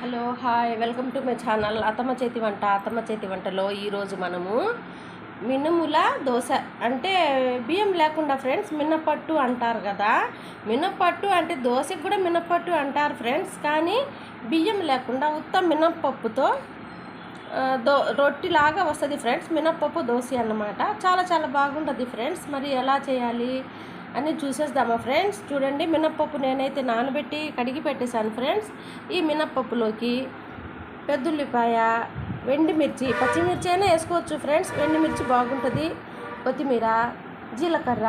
Hello hi. Welcome to my channel అత్తమ్మ చేతి వంట అత్తమ్మ చేతి వంటలో ఈరోజు మనము మినుముల దోశ. అంటే బియ్యం లేకుండా ఫ్రెండ్స్ మినపట్టు అంటారు కదా. మినపట్టు అంటే దోశకు కూడా మినపట్టు అంటారు ఫ్రెండ్స్ కానీ బియ్యం లేకుండా ఉత్త మినపప్పుతో దో రొట్టిలాగా వస్తుంది ఫ్రెండ్స్. మినప్పప్పు దోశ అన్నమాట. చాలా చాలా బాగుంటుంది ఫ్రెండ్స్. మరి ఎలా చేయాలి? అని చూసేద్దామా ఫ్రెండ్స్? చూడండి మినప్పప్పు నేనైతే నానబెట్టి కడిగి పెట్టేశాను ఫ్రెండ్స్. ఈ మినప్పప్పులోకి పెద్దుల్లిపాయ వెండిమిర్చి పచ్చిమిర్చి అయినా వేసుకోవచ్చు ఫ్రెండ్స్. వెండిమిర్చి బాగుంటుంది. కొత్తిమీర జీలకర్ర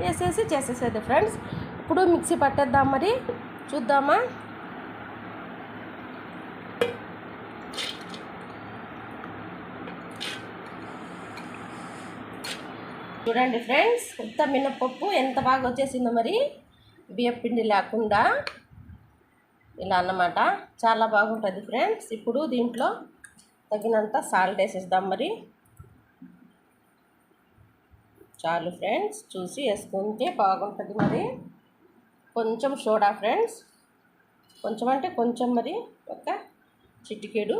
వేసేసి చేసేసేది ఫ్రెండ్స్. ఇప్పుడు మిక్సీ పట్టేద్దాం మరి. చూద్దామా? చూడండి ఫ్రెండ్స్ ఉత్త మినప్పప్పు ఎంత బాగా వచ్చేసిందో మరి. బియ్యపిండి లేకుండా ఇలా అన్నమాట. చాలా బాగుంటుంది ఫ్రెండ్స్. ఇప్పుడు దీంట్లో తగినంత సాల్ట్ వేసేద్దాం మరి. చాలు ఫ్రెండ్స్ చూసి వేసుకుంటే బాగుంటుంది మరి. కొంచెం సోడా ఫ్రెండ్స్. కొంచెం అంటే కొంచెం మరి ఒక చిటికేడు.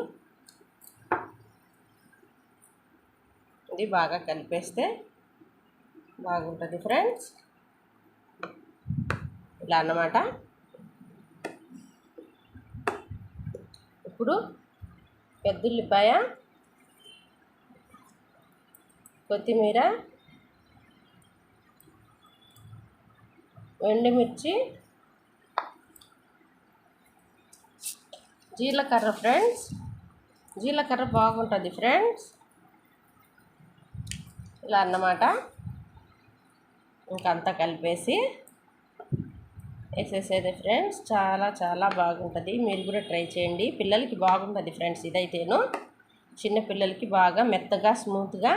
ఇది బాగా కలిపేస్తే బాగుంటుంది ఫ్రెండ్స్. ఇలా అన్నమాట. ఇప్పుడు పెద్దుల్లిపాయ కొత్తిమీర ఎండుమిర్చి జీలకర్ర ఫ్రెండ్స్. జీలకర్ర బాగుంటుంది ఫ్రెండ్స్. ఇలా అన్నమాట. ఇంకంతా కలిపేసి వేసేసేది ఫ్రెండ్స్. చాలా చాలా బాగుంటుంది. మీరు కూడా ట్రై చేయండి. పిల్లలకి బాగుంటుంది ఫ్రెండ్స్ ఇదైతేను. చిన్న పిల్లలకి బాగా మెత్తగా స్మూత్గా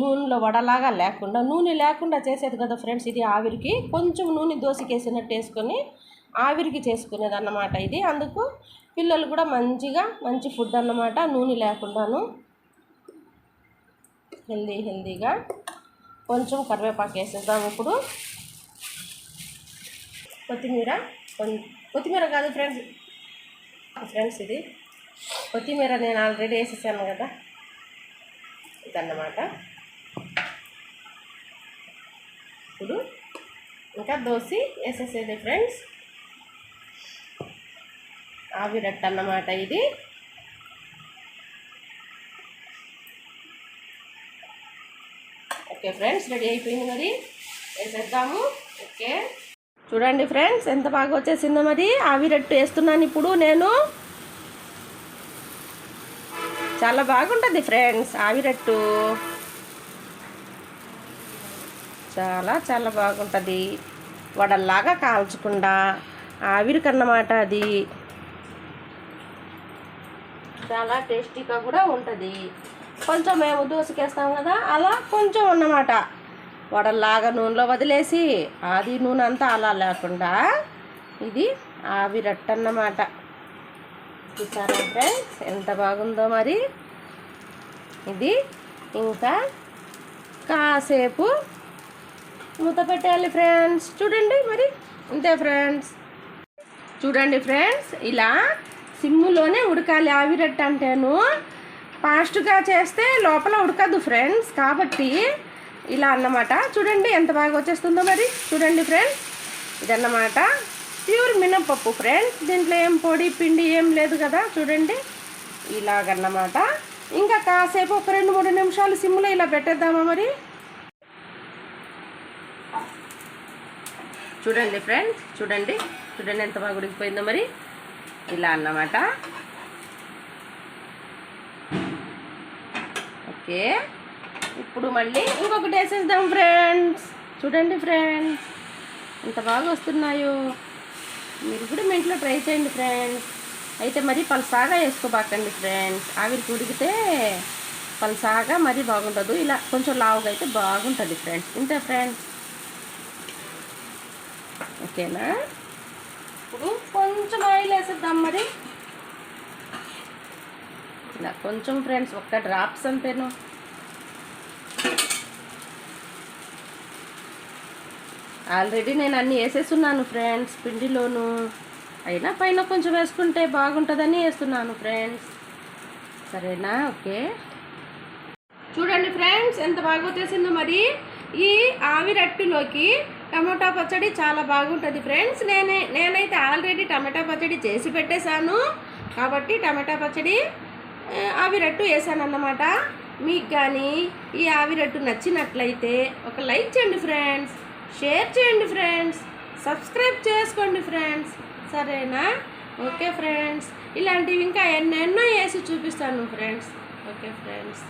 నూనెలో వడలాగా లేకుండా నూనె లేకుండా చేసేది కదా ఫ్రెండ్స్ ఇది ఆవిరికి. కొంచెం నూనె దోసికేసినట్టు వేసుకొని ఆవిరికి చేసుకునేది అన్నమాట ఇది. అందుకు పిల్లలు కూడా మంచిగా మంచి ఫుడ్ అన్నమాట. నూనె లేకుండాను హెల్దీ హెల్దీగా కొంచెం కరివేపాకు వేసేద్దాం ఇప్పుడు. కొత్తిమీర కొం- కొత్తిమీర కాదు ఫ్రెండ్స్ ఫ్రెండ్స్ ఇది. కొత్తిమీర నేను ఆల్రెడీ వేసేసాను కదా. ఇదన్నమాట. ఇప్పుడు ఇంకా దోసి వేసేసేది ఫ్రెండ్స్. ఆవిరట్టు అన్నమాట ఇది. ఓకే ఫ్రెండ్స్ రెడీ అయిపోయింది మరి. వేసేద్దాము. ఓకే. చూడండి ఫ్రెండ్స్ ఎంత బాగా వచ్చేసిందో మరి. ఆవిరట్టు వేస్తున్నాను ఇప్పుడు నేను. చాలా బాగుంటుంది ఫ్రెండ్స్ ఆవిరట్టు చాలా చాలా బాగుంటుంది. వడల్లాగా కాల్చకుండా ఆవిరికన్నమాట అది. చాలా టేస్టీగా కూడా ఉంటుంది. కొంచెం మేము దోసకేస్తాం కదా అలా కొంచెం అన్నమాట. వడల్లాగా నూనెలో వదిలేసి అది నూనె అంతా అలా లేకుండా ఇది ఆవిరట్టన్నమాట చూసారా ఫ్రెండ్స్ ఎంత బాగుందో మరి. ఇది ఇంకా కాసేపు మూత పెట్టాలి ఫ్రెండ్స్. చూడండి మరి అంతే ఫ్రెండ్స్. చూడండి ఫ్రెండ్స్ ఇలా సిమ్ములోనే ఉడకాలి ఆవిరట్టు అంటేను ఫాస్ట్గా చేస్తే లోపల ఉడకదు ఫ్రెండ్స్ కాబట్టి ఇలా అన్నమాట. చూడండి ఎంత బాగా వచ్చేస్తుందో మరి. చూడండి ఫ్రెండ్స్ ఇదన్నమాట. ప్యూర్ మినపప్పు ఫ్రెండ్స్. దీంట్లో ఏం పొడి పిండి ఏం లేదు కదా. చూడండి ఇలాగన్నమాట. ఇంకా కాసేపు ఒక రెండు మూడు నిమిషాలు సిమ్లో ఇలా పెట్టేద్దామా మరి? చూడండి ఫ్రెండ్స్ చూడండి చూడండి ఎంత బాగా ఉడికిపోయిందో మరి. ఇలా అన్నమాట. ఓకే. ఇప్పుడు మళ్ళీ ఇంకొకటి వేసేద్దాం ఫ్రెండ్స్. చూడండి ఫ్రెండ్స్. ఎంత బాగా వస్తున్నాయో. మీరు కూడా మీ ఇంట్లో ట్రై చేయండి ఫ్రెండ్స్. అయితే మరి పలుసాగా వేసుకోబాకండి ఫ్రెండ్స్. ఆవిరికి ఉడికితే పలుసాగా మరీ బాగుండదు. ఇలా కొంచెం లావుగా అయితే బాగుంటుంది ఫ్రెండ్స్. ఇంతే ఫ్రెండ్స్. ఓకేనా? ఇప్పుడు కొంచెం ఆయిల్ వేసేద్దాం మరి. ఇలా కొంచెం ఫ్రెండ్స్ ఒక్క డ్రాప్స్ అంతేను ఆల్రెడీ నేను అన్నీ వేసేస్తున్నాను ఫ్రెండ్స్ పిండిలోను. అయినా పైన కొంచెం వేసుకుంటే బాగుంటుందని వేస్తున్నాను ఫ్రెండ్స్. సరేనా? ఓకే. చూడండి ఫ్రెండ్స్ ఎంత బాగా వచ్చేసిందో మరి. ఈ ఆవిరట్టులోకి టమాటా పచ్చడి చాలా బాగుంటుంది ఫ్రెండ్స్. నేనే నేనైతే ఆల్రెడీ టమాటా పచ్చడి చేసి పెట్టేశాను. కాబట్టి టమాటా పచ్చడి ఆవిరట్టు వేసానన్నమాట. మీకు కానీ ఈ ఆవిరట్టు నచ్చినట్లయితే ఒక లైక్ చేయండి ఫ్రెండ్స్. షేర్ చేయండి ఫ్రెండ్స్. సబ్స్క్రైబ్ చేసుకోండి ఫ్రెండ్స్. సరేనా? Okay friends. ఇలాంటివి ఇంకా ఎన్నెన్నో వేసి చూపిస్తాను ఫ్రెండ్స్. Okay friends.